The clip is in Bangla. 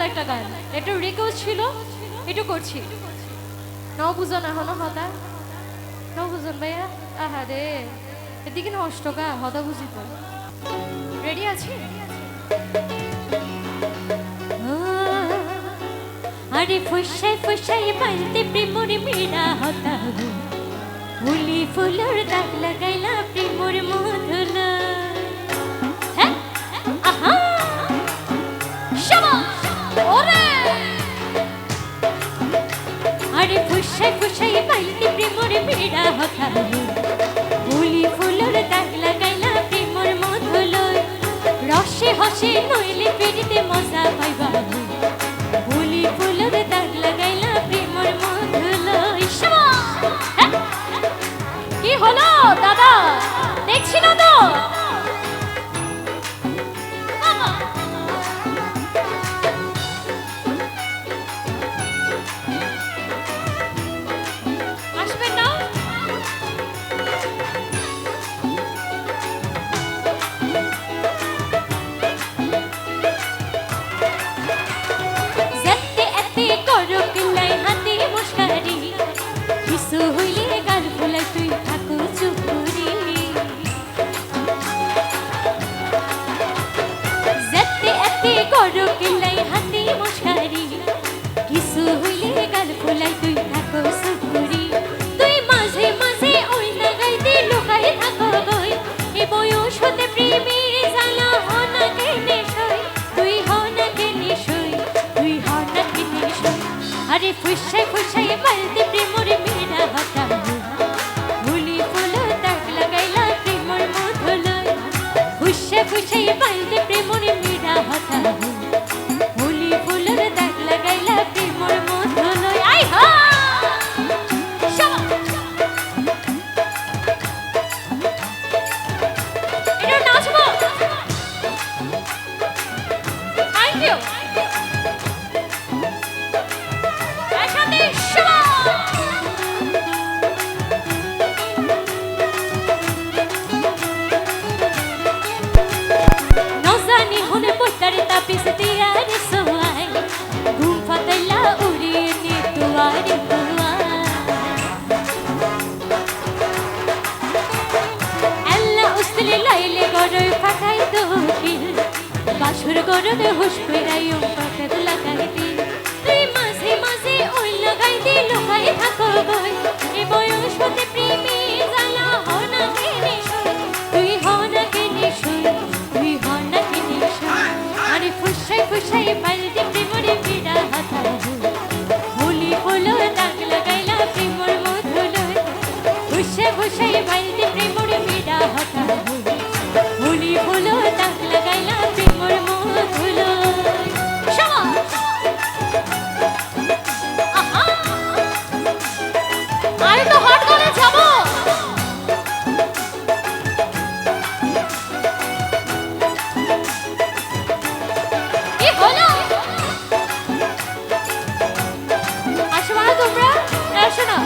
বালা একটা গান। একটু রিকোয়েস্ট ছিল, একটু করছি। নাও বুঝন এখনও হতা? নাও বুঝন ভাইয়া, আহা রে। এদিকে নষ্ট কা হতা বুঝি তো। রেডি আছি? আরে ফুসাই ফুসাই বলতে প্রেমর মেরা হতা ফুলি ফুলর দাগ লাগাইলা প্রেমর মধুল। হ্যাঁ? আহা! শাবাশ ফুসাই ফুসাই বলতে প্রেমর বেড়া হতা ফুলি ফুলর দাগ লাগাইলা প্রেমর মধুল রসে হসে নইলে পেরিতে মজা পাইবা ফুলি ফুলের দাগ লাগাইলা প্রেমর মধুল কি হলো, দাদা? আরে ফুসাই ফুসাই বলতে প্রেমর মেরা হতা দুর্গরে হুশ ফেরাইও পাখের লাগাই দি তুই মাঝে মাঝে ওই লাগাই দি লোকাই থাকো গই এ বয়স হতে প্রেমী জানা হনা কেনে তুই হনা কেনে তুই হনা কেনে আর ফুসাই ফুসাই পাল্টি আরে তো হট করে যাব কি হলো? আসো না তোমরা আসো না।